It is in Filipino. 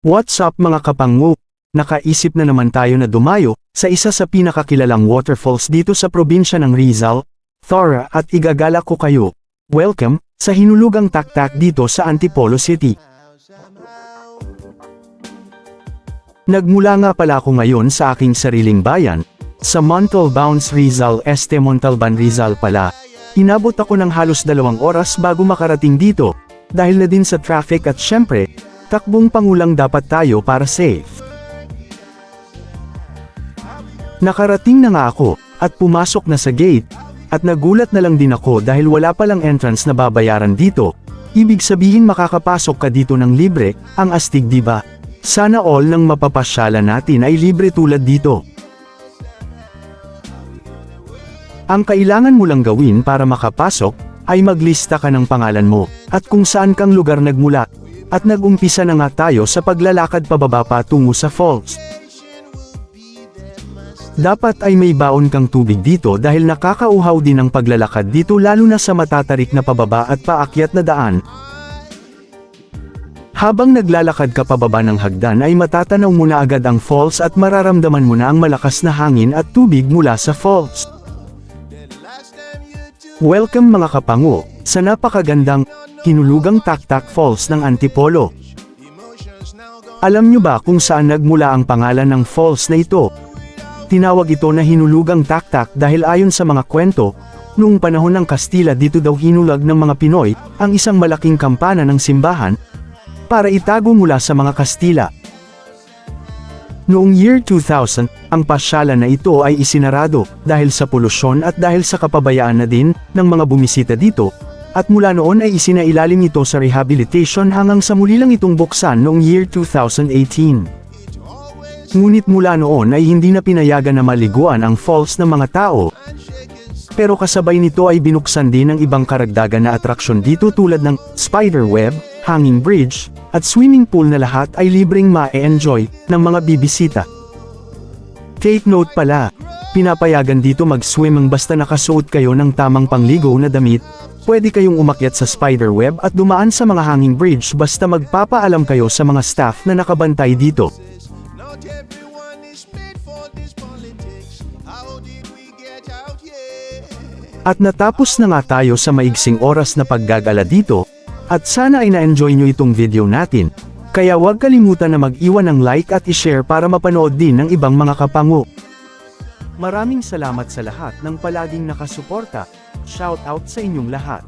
What's up mga kapangu? Nakaisip na naman tayo na dumayo sa isa sa pinakakilalang waterfalls dito sa probinsya ng Rizal, Thora at igagala ko kayo. Welcome sa hinulugang taktak dito sa Antipolo City. Nagmula nga pala ako ngayon sa aking sariling bayan, sa Montalbounce Rizal Este Montalban Rizal pala. Inabot ako ng halos dalawang oras bago makarating dito, dahil na din sa traffic at syempre, takbong pangulang dapat tayo para safe. Nakarating na nga ako, at pumasok na sa gate, at nagulat na lang din ako dahil wala palang entrance na babayaran dito. Ibig sabihin makakapasok ka dito ng libre, ang astig ba? Sana all ng mapapasyalan natin ay libre tulad dito. Ang kailangan mo lang gawin para makapasok, ay maglista ka ng pangalan mo, at kung saan kang lugar nagmula, at nagumpisa na nga tayo sa paglalakad pababa patungo sa falls. Dapat ay may baon kang tubig dito dahil nakakauhaw din ang paglalakad dito lalo na sa matatarik na pababa at paakyat na daan. Habang naglalakad ka pababa ng hagdan ay matatanaw mo na agad ang falls at mararamdaman mo na ang malakas na hangin at tubig mula sa falls. Welcome mga kapango, sa napakagandang, hinulugang Taktak Falls ng Antipolo. Alam nyo ba kung saan nagmula ang pangalan ng falls na ito? Tinawag ito na hinulugang taktak dahil ayon sa mga kwento, noong panahon ng Kastila dito daw hinulag ng mga Pinoy, ang isang malaking kampana ng simbahan, para itago mula sa mga Kastila. Noong year 2000, ang pasyalan na ito ay isinarado dahil sa polusyon at dahil sa kapabayaan na din ng mga bumisita dito, at mula noon ay isinailalim ito sa rehabilitation hanggang sa muli lang itong buksan noong year 2018. Ngunit mula noon ay hindi na pinayagan na maliguan ang falls ng mga tao. Pero kasabay nito ay binuksan din ng ibang karagdagan na atraksyon dito tulad ng spider web, hanging bridge, at swimming pool na lahat ay libreng ma-enjoy ng mga bibisita. Take note pala, pinapayagan dito mag-swim ang basta nakasuot kayo ng tamang pangligo na damit, pwede kayong umakyat sa spider web at dumaan sa mga hanging bridge basta magpapaalam kayo sa mga staff na nakabantay dito. At natapos na nga tayo sa maigsing oras na paggagala dito, at sana ay na-enjoy nyo itong video natin. Kaya huwag kalimutan na mag-iwan ng like at i-share para mapanood din ng ibang mga kapango. Maraming salamat sa lahat ng palaging nakasuporta. Shout out sa inyong lahat.